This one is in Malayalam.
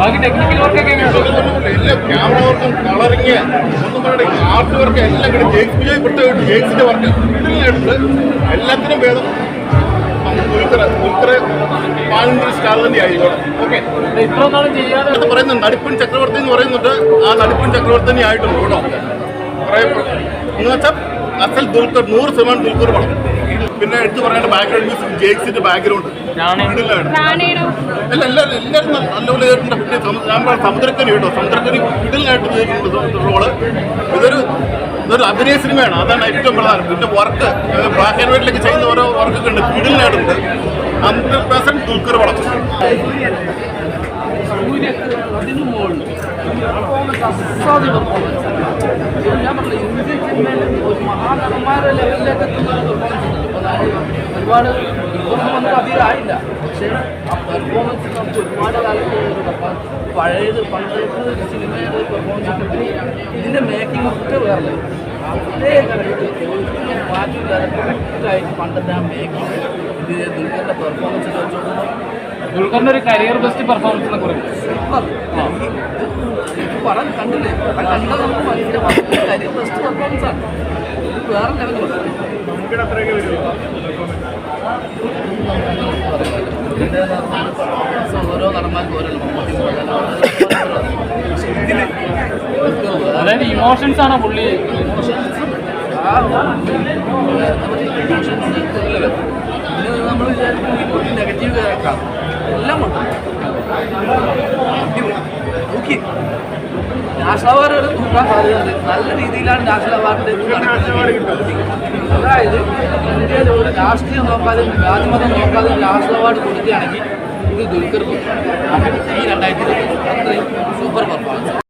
ബാക്കി ടെക്നിക്കൽ വർക്കൊക്കെ എല്ലാം ക്യാമറ വർക്കും കളറിങ് ഒന്നും പറയണ്ട ആർട്ട് വർക്ക് എല്ലാം കൂടി ജെയ്ക്സ് വിജയ് പ്രത്യേകിച്ച് ജെയ്ക്സിന്റെ വർക്ക് ഇതിലെടുത്ത് എല്ലാത്തിനും ഭേദം പറയുന്നുണ്ട്. നടിപ്പൻ ചക്രവർത്തി എന്ന് പറയുന്നുണ്ട്. ആ നടിപ്പൻ ചക്രവർത്തി ആയിട്ടുണ്ട് കേട്ടോ. പറയപ്പെടും. എന്ന് വെച്ചാൽ അസൽ ദുൽഖർ നൂറ് ശതമാനം ദുൽഖർ പണം പിന്നെ എടുത്തു പറയേണ്ട ബാക്ക്ഗ്രൗണ്ട് മ്യൂസിക് ജേക്സിന്റെ ബാക്ക്ഗ്രൗണ്ട്. അല്ല എല്ലാവരും എല്ലാവരും നല്ലപോലെ കേട്ടിട്ടുണ്ട്. പിന്നെ ഞാൻ പറയാം സമുദ്രക്കനി കേട്ടോ. സമുദ്രക്കനി ഇടലായിട്ട് ചെയ്തിട്ടുണ്ട് റോൾ ഇതൊരു ഇതൊരു അഭിനയ സിനിമയാണ്. അതാണ് ഏറ്റവും പ്രധാനം. പിന്നെ വർക്ക് ബ്ലാക്ക് ആൻഡ് വൈറ്റിലൊക്കെ ചെയ്യുന്ന ഓരോ വർക്കൊക്കെ ഉണ്ട്. ഇടലായിട്ടുണ്ട് ഹൺഡ്രഡ് പെർസെന്റ് ദുൽഖർ അസാധ്യ ഞാൻ പറഞ്ഞില്ല ഇന്ത്യൻ സിനിമയിൽ ഒരു മഹാനടന്മാരുടെ ലെവലിലേക്ക് എത്തുന്ന ഒരു പെർഫോമൻസ് ഇപ്പോൾ നമ്മൾ ഒരുപാട് ഇപ്പൊന്നും ഒന്നും അധികം ആയില്ല പക്ഷേ ആ പെർഫോമൻസ് നമുക്ക് ഒരുപാട് കാലത്ത് ഒരു പഴയത് പണ്ടത്തെ സിനിമയുടെ പെർഫോമൻസ് ഒക്കെ ഇതിന്റെ മേക്കിംഗ് ഒക്കെ വേറെ. അതേ കറക്റ്റ് മാറ്റില്ലാതെ കറക്റ്റായിട്ട് പണ്ടത്തെ ആ മേക്കിംഗ് ഇത് ദുൽഖറിന്റെ പെർഫോമൻസ് വെച്ച് ദുൽഖറിന്റെ ഒരു കരിയർ ബെസ്റ്റ് പെർഫോമൻസ് കുറിച്ച്. സൂപ്പർ. പടം കണ്ടില്ലേ? പടം കണ്ടാൽ നമുക്ക് മനസ്സിലാവും. കരിയർ ബെസ്റ്റ് പെർഫോമൻസ് ആണ്. വേറെ ലെവലുണ്ട് ഓരോ നടന്മാർക്കും അതായത് ഇമോഷൻസ് ആണ് പുള്ളി? നമ്മൾ വിചാരിക്കും നെഗറ്റീവ് കേൾക്കാം എല്ലാം ഉണ്ട് നോക്കി നാഷണൽ അവാർഡ് തൂക്കാൻ സാധ്യതയുണ്ട് നല്ല രീതിയിലാണ് നാഷണൽ അവാർഡിന്റെ അതായത് രാഷ്ട്രീയം നോക്കാതെ ജാതിമതം നോക്കാതെ നാഷണൽ അവാർഡ് കൊടുക്കുകയാണെങ്കിൽ ഇത് ദുൽഖർ ഈ രണ്ടായിരത്തി ഇരുപത്തി അത്രയും സൂപ്പർ പെർഫോമൻസ്